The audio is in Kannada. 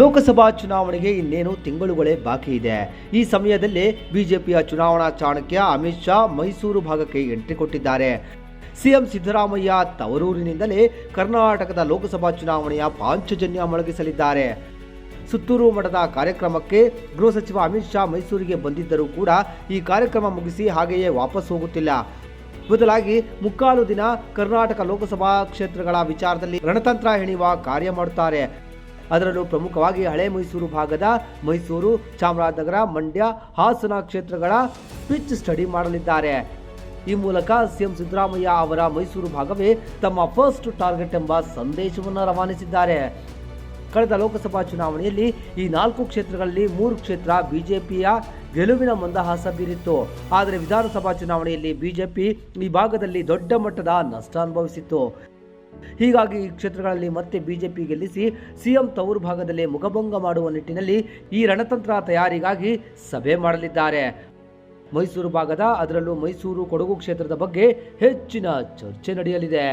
ಲೋಕಸಭಾ ಚುನಾವಣೆಗೆ ಇನ್ನೇನು ತಿಂಗಳುಗಳೇ ಬಾಕಿ ಇದೆ. ಈ ಸಮಯದಲ್ಲೇ ಬಿಜೆಪಿಯ ಚುನಾವಣಾ ಚಾಣಕ್ಯ ಅಮಿತ್ ಶಾ ಮೈಸೂರು ಭಾಗಕ್ಕೆ ಎಂಟ್ರಿ ಕೊಟ್ಟಿದ್ದಾರೆ. ಸಿಎಂ ಸಿದ್ದರಾಮಯ್ಯ ತವರೂರಿನಿಂದಲೇ ಕರ್ನಾಟಕದ ಲೋಕಸಭಾ ಚುನಾವಣೆಯ ಪಾಂಚಜನ್ಯ ಮೊಳಗಿಸಲಿದ್ದಾರೆ. ಸುತ್ತೂರು ಮಠದ ಕಾರ್ಯಕ್ರಮಕ್ಕೆ ಗೃಹ ಸಚಿವ ಅಮಿತ್ ಶಾ ಮೈಸೂರಿಗೆ ಬಂದಿದ್ದರೂ ಕೂಡ ಈ ಕಾರ್ಯಕ್ರಮ ಮುಗಿಸಿ ಹಾಗೆಯೇ ವಾಪಸ್ ಹೋಗುತ್ತಿಲ್ಲ. ಬದಲಾಗಿ ಮುಕ್ಕಾಲು ದಿನ ಕರ್ನಾಟಕ ಲೋಕಸಭಾ ಕ್ಷೇತ್ರಗಳ ವಿಚಾರದಲ್ಲಿ ರಣತಂತ್ರ ಹೆಣೆಯುವ ಕಾರ್ಯ ಮಾಡುತ್ತಾರೆ. ಅದರಲ್ಲೂ ಪ್ರಮುಖವಾಗಿ ಹಳೆ ಮೈಸೂರು ಭಾಗದ ಮೈಸೂರು, ಚಾಮರಾಜನಗರ, ಮಂಡ್ಯ, ಹಾಸನ ಕ್ಷೇತ್ರಗಳ ಪಿಚ್ ಸ್ಟಡಿ ಮಾಡಲಿದ್ದಾರೆ. ಈ ಮೂಲಕ ಸಿಎಂ ಸಿದ್ದರಾಮಯ್ಯ ಅವರ ಮೈಸೂರು ಭಾಗವೇ ತಮ್ಮ ಫಸ್ಟ್ ಟಾರ್ಗೆಟ್ ಎಂಬ ಸಂದೇಶವನ್ನು ರವಾನಿಸಿದ್ದಾರೆ. ಕಳೆದ ಲೋಕಸಭಾ ಚುನಾವಣೆಯಲ್ಲಿ ಈ ನಾಲ್ಕು ಕ್ಷೇತ್ರಗಳಲ್ಲಿ ಮೂರು ಕ್ಷೇತ್ರ ಬಿಜೆಪಿಯ ಗೆಲುವಿನ ಮಂದಹಾಸ ಬೀರಿತ್ತು. ಆದರೆ ವಿಧಾನಸಭಾ ಚುನಾವಣೆಯಲ್ಲಿ ಬಿಜೆಪಿ ಈ ಭಾಗದಲ್ಲಿ ದೊಡ್ಡ ಮಟ್ಟದ ನಷ್ಟ ಅನುಭವಿಸಿತ್ತು. ಹೀಗಾಗಿ ಈ ಕ್ಷೇತ್ರಗಳಲ್ಲಿ ಮತ್ತೆ ಬಿಜೆಪಿ ಗೆಲ್ಲಿಸಿ ಸಿಎಂ ತವರು ಭಾಗದಲ್ಲಿ ಮುಖಭಂಗ ಮಾಡುವ ನಿಟ್ಟಿನಲ್ಲಿ ಈ ರಣತಂತ್ರ ತಯಾರಿಗಾಗಿ ಸಭೆ ಮಾಡಲಿದ್ದಾರೆ. ಮೈಸೂರು ಭಾಗದ ಅದರಲ್ಲೂ ಮೈಸೂರು ಕೊಡಗು ಕ್ಷೇತ್ರದ ಬಗ್ಗೆ ಹೆಚ್ಚಿನ ಚರ್ಚೆ ನಡೆಯಲಿದೆ.